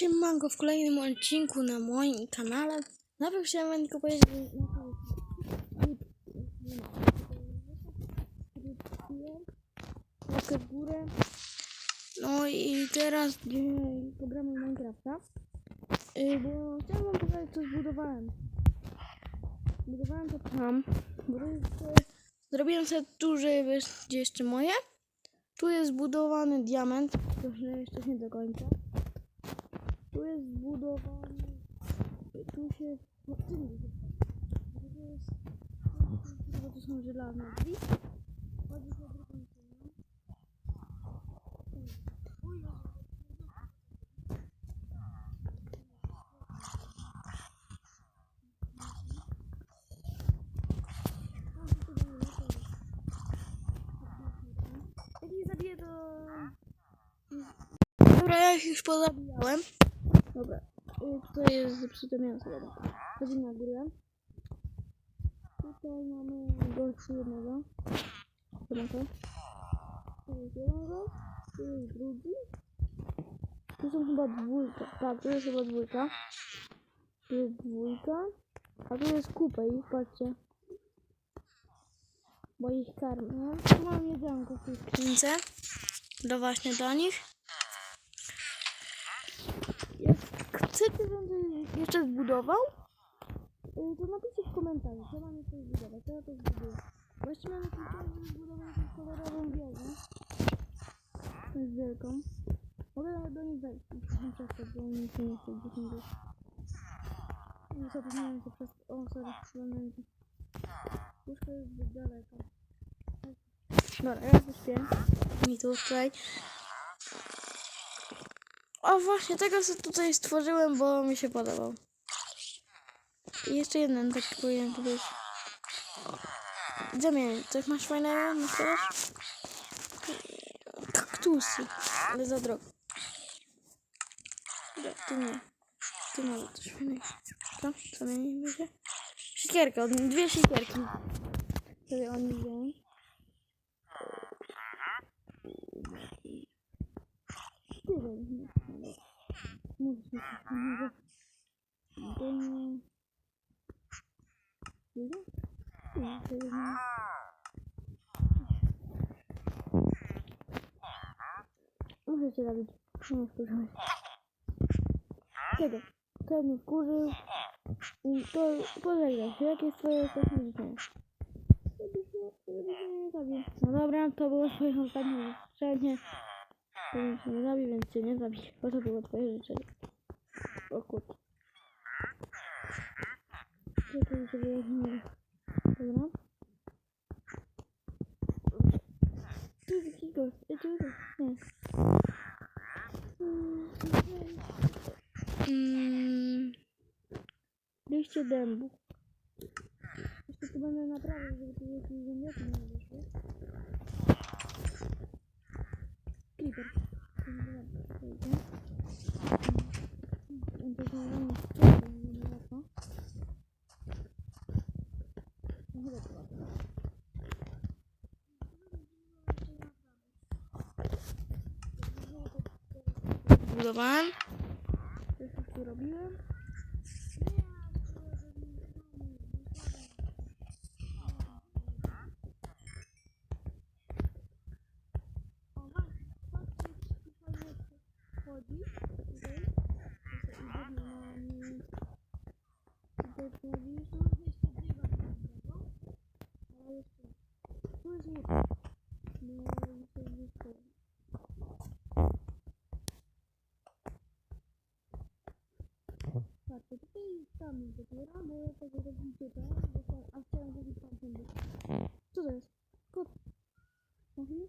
Siemanko w kolejnym odcinku na moim kanale. Najpierw chciałem wam tylko powiedzieć, że łapkę w górę. No i teraz w Minecrafta. Yy, bo chciałem wam pokazać co zbudowałem. Zbudowałem to tam. To zrobiłem sobie tu, że będzie jeszcze moje. Tu jest zbudowany diament. Trochę jeszcze nie do końca. Tu jest zbudowany. Tu się. No, tu widzę. Tu jest. Bo to są żelazne drzwi. Chodzi się o drugą stronę. Dobra, ja ich już pozabijałem. Dobra, tutaj jest zepsute mięso. Dobra, chodzimy na górę. Tutaj mamy gościu jednego. Zobaczę. Tu jest jeden gość, tu jest drugi. Tu są chyba dwójka. Tak, tu jest chyba dwójka. Tu jest dwójka. A tu jest kupę ich, patrzcie. Bo ich karmię. Tu mam jedzonko w tej skrzynce. Do właśnie do nich. Jak chcecie, żebym jeszcze zbudował, y, to napiszcie w komentarzu, co mam jeszcze zbudować, to ja to zbuduję. Właściwie mam jakiś plan, żeby zbudować jakąś kolorową wieżę. Jest wielką. Mogę nawet do nich wejść, muszę przestać, bo się nie chcą gdzieś indziej. Nie zapomniałem się przez... O, sorry, przypomniałem. Łóżko jest zbyt daleko. Dobra, ja wyśpię. Mi tutaj. O właśnie, tego co tutaj stworzyłem, bo mi się podobał. I jeszcze jeden tak powinien tu być. Coś masz fajnego? Masz teraz? Kaktusy, ale za drogo. Dobra, tu nie. Tu może coś fajnego. Co? Zamienimy się? Siekierka, od- dwie siekierki. Sobie oni wziąłem. Tyle. Muszę cię zabić. Nie wkurzyłeś. Czego? To mnie wkurzył. I to pożegnaj się. Jakie jest twoje ostatnie życzenie? No dobra, to było twoje ostatnie życzenie. To się nie zabi, więc cię nie zabi. Bo to było twoje życzenie. O kurde. Czekaj, żeby ja nie... Dobra. Jakiś tu jest gość. Nie. Mm. Liście dębu. Jeszcze tu będę naprawiał, żeby tu jakieś ziemniaki nie wyszły. Creeper. To nie dobra, to idzie. Mm, to znaleźć creeper, nie wiem łatwo. No chyba to łatwo. Budowałem. Coś już tu robiłem. Patrzcie, tutaj ja tego tutaj, bo tam, a chciałem zrobić tam tędy. Co to jest? Kot. Mhm.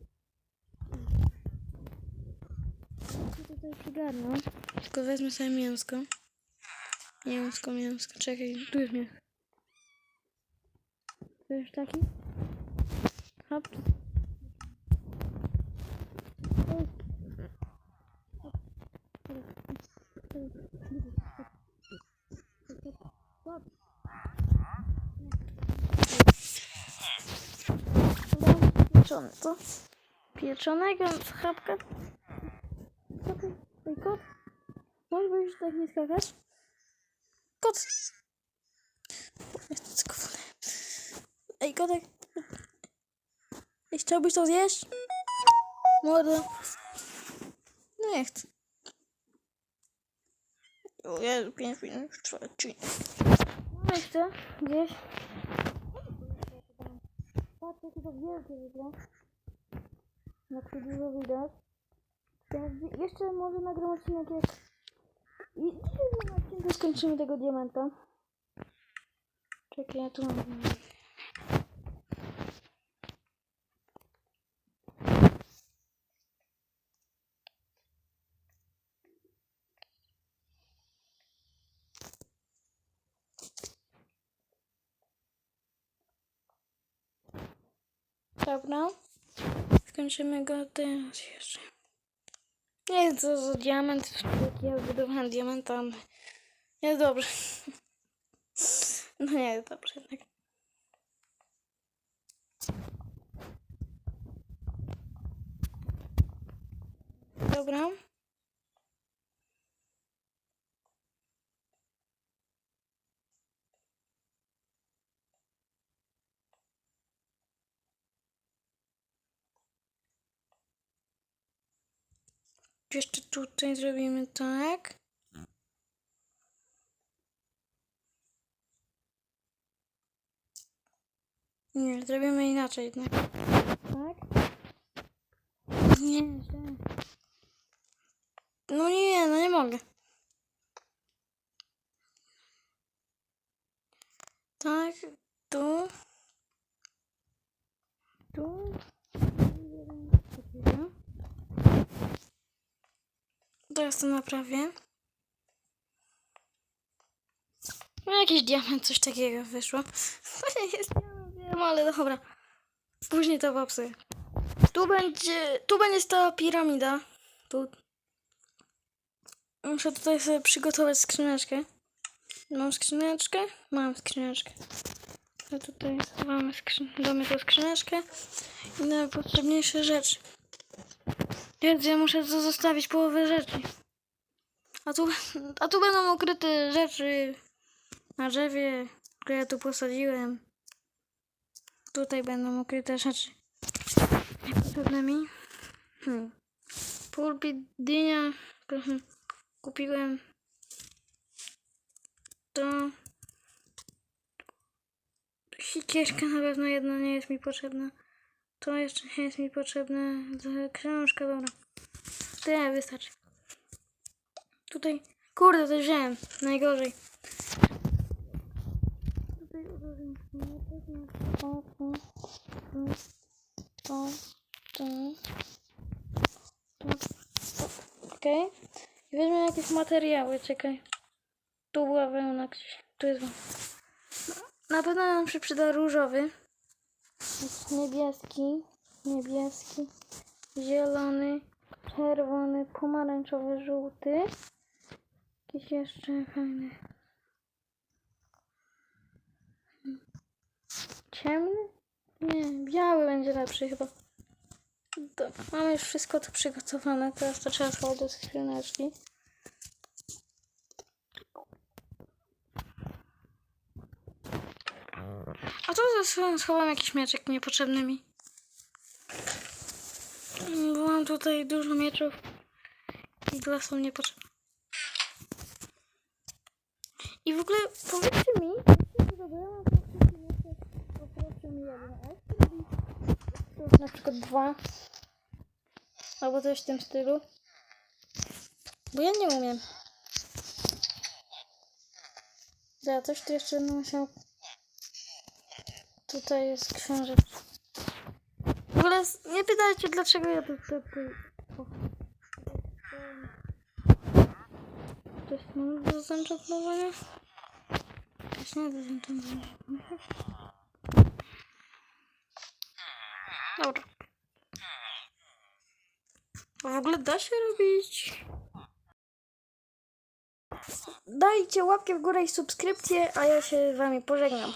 Muszę tutaj przygarnąć. Tylko wezmę sobie mięsko. Mięsko, mięsko. Czekaj, tu jest mięsko. To jest taki? Hop. O. Hop. Teraz. Teraz. Hop. Hop. Hop. Pieczone, co? Pieczonego chrapka? Co kot? Co? Mógłbyś tak nie skakać? Kot! Ej, kotek! Ej, chciałbyś to zjeść? Mordo. No nie chcę. O Jezu, 5 minut już trwa odcinek. No nie chcę. Gdzieś. Patrz, jakie to wielkie w ogóle. Jak to dużo widać. Jeszcze może nagram odcinek jak... I dzisiaj na odcinku skończymy tego diamenta. Czekaj, ja tu mam... Dobra. Skończymy go teraz jeszcze. Nie to za diament, jak ja zbudowałem diamenta. Jest dobrze. No nie dobrze jednak. Dobra. Jeszcze tutaj zrobimy tak. Nie, zrobimy inaczej jednak. Tak? Nie, źle. No nie, no nie mogę. Tak, tu. Tu. Takiego. Teraz to naprawię. No jakiś diament, coś takiego wyszło. Jest diament, wiem, ale dobra. Później to popsuję. Tu będzie, tu będzie stała piramida. Tu. Muszę tutaj sobie przygotować skrzyneczkę. Mam skrzyneczkę? Mam skrzyneczkę. Tutaj mamy skrzyn damy tą skrzyneczkę i najpotrzebniejsze rzeczy. Więc ja muszę zostawić połowę rzeczy. A tu, a tu będą ukryte rzeczy na drzewie, które ja tu posadziłem. Tutaj będą ukryte rzeczy. Potrzebne mi. Hmm. Pulpit, dynia. Kupiłem. To. Siekierzka na pewno jedna nie jest mi potrzebna. To jeszcze nie jest mi potrzebne. Książka, dobra. Tyle wystarczy. Tutaj. Kurde, wziąłem. Najgorzej. Okej. I weźmy jakieś materiały, czekaj. Tu była wełna gdzieś. Tu jest wełna. Na pewno nam się przyda różowy. Niebieski, niebieski, zielony, czerwony, pomarańczowy, żółty. Jakiś jeszcze fajny. Ciemny? Nie, biały będzie lepszy chyba. To, mamy już wszystko to przygotowane. Teraz to trzeba schować do skrzyneczki. A tu schowam jakiś mieczek niepotrzebny mi. Bo mam tutaj dużo mieczów i dwa są niepotrzebne. I w ogóle powiedzcie mi, jeśli zabrałam to poproszę mi? To już na przykład dwa. Albo coś w tym stylu. Bo ja nie umiem. Ja coś tu jeszcze będę musiał Tutaj jest książek. W ogóle s- nie pytajcie, dlaczego ja tu... tu, tu. O. To jest mam do zenchantowania? Też nie do zenchantowania. Dobra. W ogóle da się robić... Dajcie łapkę w górę i subskrypcję, a ja się z wami pożegnam.